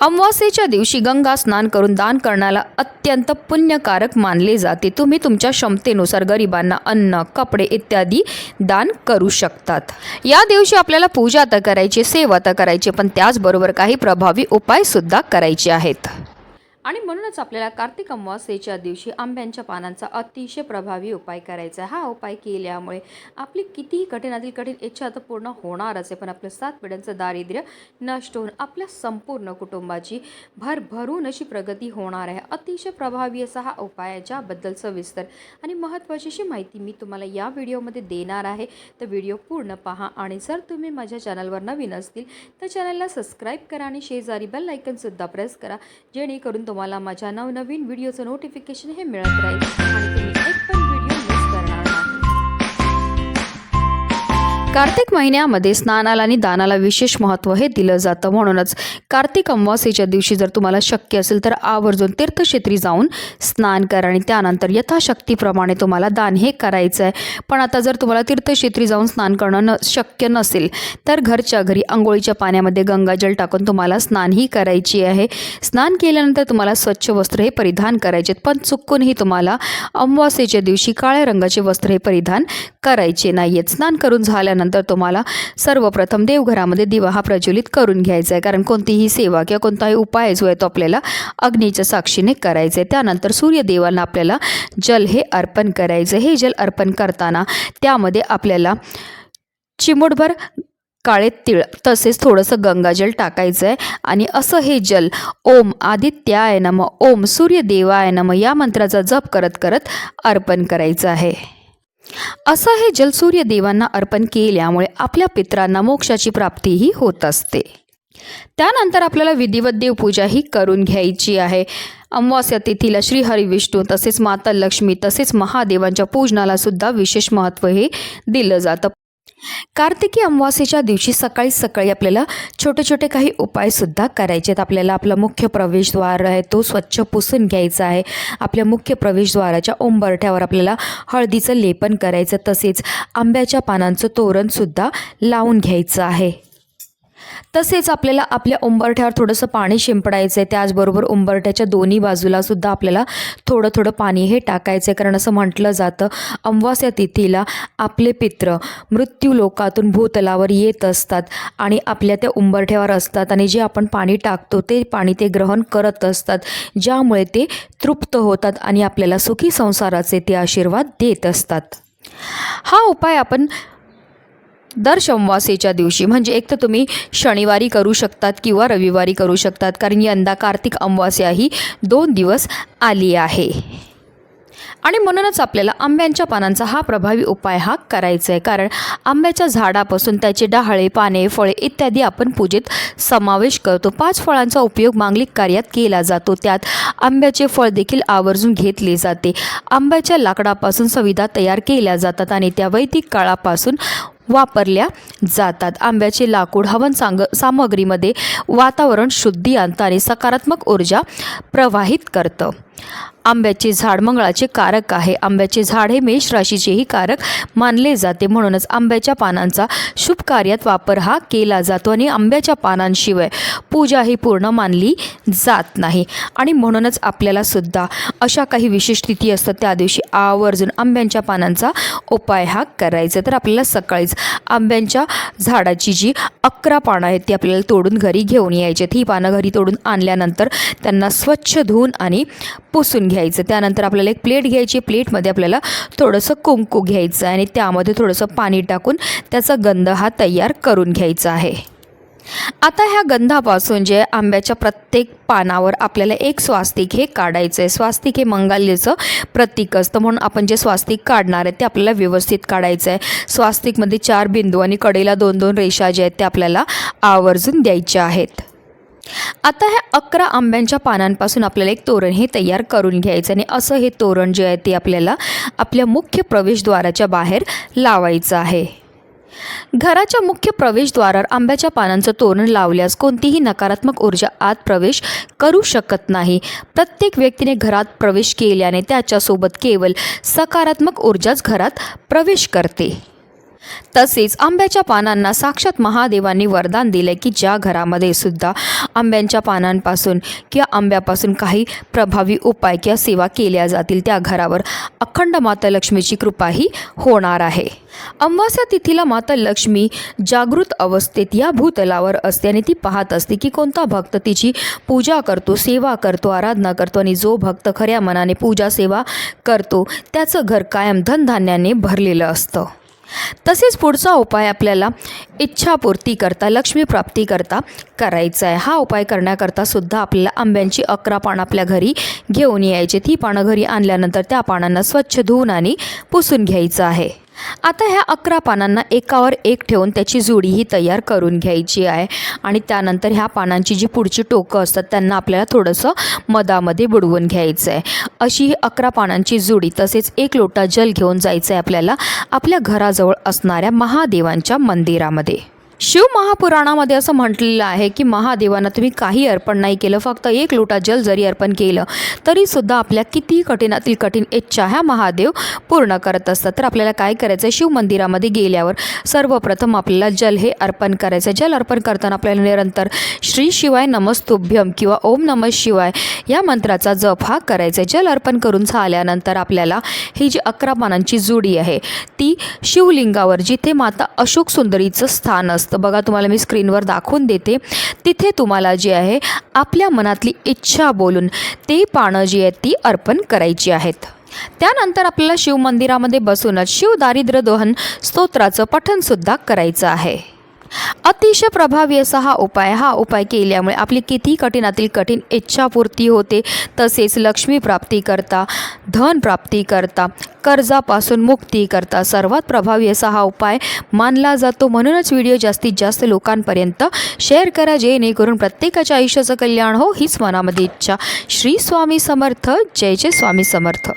अमावास्येच्या दिवशी गंगा स्नान करून दान करण्याला अत्यंत पुण्यकारक मानले जाते. तुम्ही तुमच्या क्षमतेनुसार गरिबांना अन्न कपडे इत्यादी दान करू शकतात. या दिवशी आपल्याला पूजा तर करायची सेवा तर करायची पण त्याचबरोबर काही प्रभावी उपायसुद्धा करायचे आहेत. आणि म्हणूनच आपल्याला कार्तिक अमावास्येच्या दिवशी आंब्यांच्या पानांचा अतिशय प्रभावी उपाय करायचा आहे. हा उपाय केल्यामुळे आपली कितीही कठीणातील कठीण इच्छा तर पूर्ण होणारच आहे. पण आपलं सात पिढ्यांचं दारिद्र्य नष्ट होऊन आपल्या संपूर्ण कुटुंबाची भरभरून अशी प्रगती होणार आहे. अतिशय प्रभावी असा हा उपाय आहे ज्याबद्दल सविस्तर आणि महत्त्वाची अशी माहिती मी तुम्हाला या व्हिडिओमध्ये देणार आहे. तर व्हिडिओ पूर्ण पहा आणि जर तुम्ही माझ्या चॅनलवर नवीन असतील तर चॅनलला सबस्क्राईब करा आणि शेजारी बेल आयकनसुद्धा प्रेस करा जेणेकरून तुम्हाला माझ्या नवनवीन व्हिडिओचं नोटिफिकेशन हे मिळत राहील. आणि कार्तिक महिन्यामध्ये स्नानाला आणि दानाला विशेष महत्त्व हे दिलं जातं म्हणूनच कार्तिक अमावास्येच्या दिवशी जर तुम्हाला शक्य असेल तर आवर्जून तीर्थक्षेत्री जाऊन स्नान करा आणि त्यानंतर यथाशक्तीप्रमाणे तुम्हाला दान हे करायचं आहे. पण आता जर तुम्हाला तीर्थक्षेत्री जाऊन स्नान करणं न शक्य नसेल तर घरच्या घरी आंघोळीच्या पाण्यामध्ये गंगाजल टाकून तुम्हाला स्नानही करायची आहे. स्नान केल्यानंतर तुम्हाला स्वच्छ वस्त्र हे परिधान करायचे आहेत पण चुकूनही तुम्हाला अमावास्येच्या दिवशी काळ्या रंगाचे वस्त्र हे परिधान करायचे नाही आहेत स्नान करून झाल्यानंतर तुम्हाला सर्वप्रथम देवघरामध्ये दिवा हा प्रज्वलित करून घ्यायचा आहे. कारण कोणतीही सेवा किंवा कोणताही उपाय जो आहे तो आपल्याला अग्नीच्या साक्षीने करायचा आहे. त्यानंतर सूर्यदेवांना आपल्याला जल हे अर्पण करायचं हे जल अर्पण करताना त्यामध्ये आपल्याला चिमूटभर काळे तिळ तसेच थोडंसं गंगाजल टाकायचं आहे. आणि असं हे जल ओम आदित्याय नम ओम सूर्यदेवाय नम या मंत्राचा जप करत करत अर्पण करायचं आहे. असं हे जल सूर्यदेवांना अर्पण केल्यामुळे आपल्या पित्रांना मोक्षाची प्राप्तीही होत असते. त्यानंतर आपल्याला विधिवत देवपूजा ही करून घ्यायची आहे. अमावास्या तिथीला श्रीहरी विष्णू तसेच माता लक्ष्मी तसेच महादेवांच्या पूजनाला सुद्धा विशेष महत्त्व हे दिलं जातं. कार्तिकी अमावास्येच्या दिवशी सकाळी सकाळी आपल्याला छोटे छोटे काही उपायसुद्धा करायचे आहेत. आपल्याला आपला मुख्य प्रवेशद्वार आहे तो स्वच्छ पुसून घ्यायचा आहे. आपल्या मुख्य प्रवेशद्वाराच्या उंबरठ्यावर आपल्याला हळदीचं लेपन करायचं तसेच आंब्याच्या पानांचं तोरणसुद्धा लावून घ्यायचं आहे. तसेच आपल्याला आपल्या उंबरठ्यावर थोडंसं पाणी शिंपडायचं आहे त्याचबरोबर उंबरठ्याच्या दोन्ही बाजूला सुद्धा आपल्याला थोडं थोडं पाणी हे टाकायचं आहे कारण असं म्हटलं जातं अमावास्या तिथीला आपले पित्र मृत्यू लोकातून भूतलावर येत असतात आणि आपल्या त्या उंबरठ्यावर असतात आणि जे आपण पाणी टाकतो ते पाणी ते ग्रहण करत असतात. ज्यामुळे ते तृप्त होतात आणि आपल्याला सुखी संसाराचे ते आशीर्वाद देत असतात. हा उपाय आपण दर सोमवासेच्या दिवशी म्हणजे एक तर तुम्ही शनिवारी करू शकतात किंवा रविवारी करू शकतात कारण यंदा कार्तिक अमावास्या ही दोन दिवस आली आहे. आणि म्हणूनच आपल्याला आंब्यांच्या पानांचा हा प्रभावी उपाय हा करायचा आहे कारण आंब्याच्या झाडापासून त्याचे डहाळे पाने फळे इत्यादी आपण पूजेत समावेश करतो. पाच फळांचा उपयोग मांगलिक कार्यात केला जातो. त्यात आंब्याचे फळ देखील आवर्जून घेतले जाते. आंब्याच्या लाकडापासून संविधा तयार केल्या जातात आणि त्या वैदिक काळापासून वापरल्या जातात. आंब्याचे लाकूड हवन सांग सामग्रीमध्ये वातावरण शुद्धी आणतं आणि सकारात्मक ऊर्जा प्रवाहित करतं. आंब्याचे झाड मंगळाचे कारक आहे. आंब्याचे झाड हे मेष राशीचेही कारक मानले जाते. म्हणूनच आंब्याच्या पानांचा शुभ कार्यात वापर हा केला जातो आणि आंब्याच्या पानांशिवाय पूजा ही पूर्ण मानली जात नाही. आणि म्हणूनच आपल्याला सुद्धा अशा काही विशेष तिथी असतात त्या दिवशी आवर्जून आंब्यांच्या पानांचा उपाय हा करायचा. तर आपल्याला सकाळीच आंब्यांच्या झाडाची जी अकरा पानं आहेत ती आपल्याला तोडून घरी घेऊन यायची ही पानं घरी तोडून आणल्यानंतर त्यांना स्वच्छ धुवून आणि पुसून घ्यायचं. त्यानंतर आपल्याला एक प्लेट घ्यायची. प्लेटमध्ये आपल्याला थोडंसं कुंकू घ्यायचं आहे आणि त्यामध्ये थोडंसं पाणी टाकून त्याचा गंध हा तयार करून घ्यायचा आहे. आता ह्या गंधापासून जे आंब्याच्या प्रत्येक पानावर आपल्याला एक स्वास्तिक हे काढायचं आहे स्वास्तिक हे मंगल्याचं प्रतीक असतं. म्हणून आपण जे स्वास्तिक काढणार आहे ते आपल्याला व्यवस्थित काढायचं आहे स्वास्तिकमध्ये चार बिंदू आणि कडेला दोन दोन रेषा ज्या आहेत त्या आपल्याला आवर्जून द्यायच्या आहेत. आता ह्या अकरा आंब्यांच्या पानांपासून आपल्याला एक तोरण हे तयार करून घ्यायचं आणि असं हे तोरण जे आहे ते आपल्याला आपल्या मुख्य प्रवेशद्वाराच्या बाहेर लावायचं आहे. घराच्या मुख्य प्रवेशद्वारावर आंब्याच्या पानांचं तोरण लावल्यास कोणतीही नकारात्मक ऊर्जा आत प्रवेश करू शकत नाही. प्रत्येक व्यक्तीने घरात प्रवेश केल्याने त्याच्यासोबत केवळ सकारात्मक ऊर्जाच घरात प्रवेश करते. तसेच आंब्याच्या पानांना साक्षात महादेवांनी वरदान दिले की ज्या घरामध्ये सुद्धा आंब्यांच्या पानांपासून किंवा आंब्यापासून काही प्रभावी उपाय किंवा सेवा केल्या जातील त्या घरावर अखंड माता लक्ष्मीची कृपाही होणार आहे. अमावस्या तिथीला माता लक्ष्मी जागृत अवस्थेत या भूतलावर असते आणि ती पाहत असते की कोणता भक्त तिची पूजा करतो सेवा करतो आराधना करतो आणि जो भक्त खऱ्या मनाने पूजा सेवा करतो त्याचं घर कायम धनधान्याने भरलेलं असतं. तसेच पुढचा उपाय आपल्याला इच्छापूर्ती करता लक्ष्मीप्राप्ती करता करायचा आहे हा उपाय करण्याकरता सुद्धा आपल्याला आंब्यांची अकरा पानं आपल्या घरी घेऊन यायची ती पानं घरी आणल्यानंतर त्या पानांना स्वच्छ धुवून आणि पुसून घ्यायचं आहे. आता ह्या अकरा पानांना एकावर एक ठेवून त्याची जोडी ही तयार करून घ्यायची आहे. आणि त्यानंतर ह्या पानांची जी पुढची टोकं असतात त्यांना आपल्याला थोडंसं मधामध्ये बुडवून घ्यायचं आहे. अशी ही अकरा पानांची जोडी तसेच एक लोटा जल घेऊन जायचं आहे आपल्याला आपल्या घराजवळ असणाऱ्या महादेवांच्या मंदिरामध्ये. शिव महापुराणामध्ये असं म्हटलेलं आहे की महादेवांना तुम्ही काही अर्पण नाही केलं फक्त एक लोटा जल जरी अर्पण केलं तरीसुद्धा आपल्या किती कठीणातील कठीण इच्छा ह्या महादेव पूर्ण करत असतात. तर आपल्याला काय करायचं आहे शिव मंदिरामध्ये गेल्यावर सर्वप्रथम आपल्याला जल हे अर्पण करायचं आहे जल अर्पण करताना आपल्याला निरंतर श्री शिवाय नमस्तुभ्यम किंवा ओम नमः शिवाय या मंत्राचा जप हा करायचा आहे जल अर्पण करून झाल्यानंतर आपल्याला ही जी अकरा पानांची जोडी आहे ती शिवलिंगावर जिथे माता अशोक सुंदरीचं स्थान असतं असतं. बघा तुम्हाला मी स्क्रीनवर दाखवून देते. तिथे तुम्हाला जे आहे आपल्या मनातली इच्छा बोलून ते पानं जी आहेत ती अर्पण करायची आहेत. त्यानंतर आपल्याला शिवमंदिरामध्ये बसूनच शिव दारिद्र्य दोहन स्तोत्राचं पठणसुद्धा करायचं आहे. अतिशय प्रभावी असा हा उपाय हा उपाय केल्यामुळे आपली किती कठीणातील कठीण इच्छापूर्ती होते तसेच लक्ष्मी प्राप्ती करता धन प्राप्ती करता कर्जापासून मुक्ती करता. सर्वात प्रभावी असा हा उपाय मानला जातो. म्हणूनच व्हिडिओ जास्तीत जास्त लोकांपर्यंत शेअर करा जेणेकरून प्रत्येकाच्या आयुष्याचं कल्याण हो हीच मनामध्ये इच्छा. श्री स्वामी समर्थ. जय जय स्वामी समर्थ.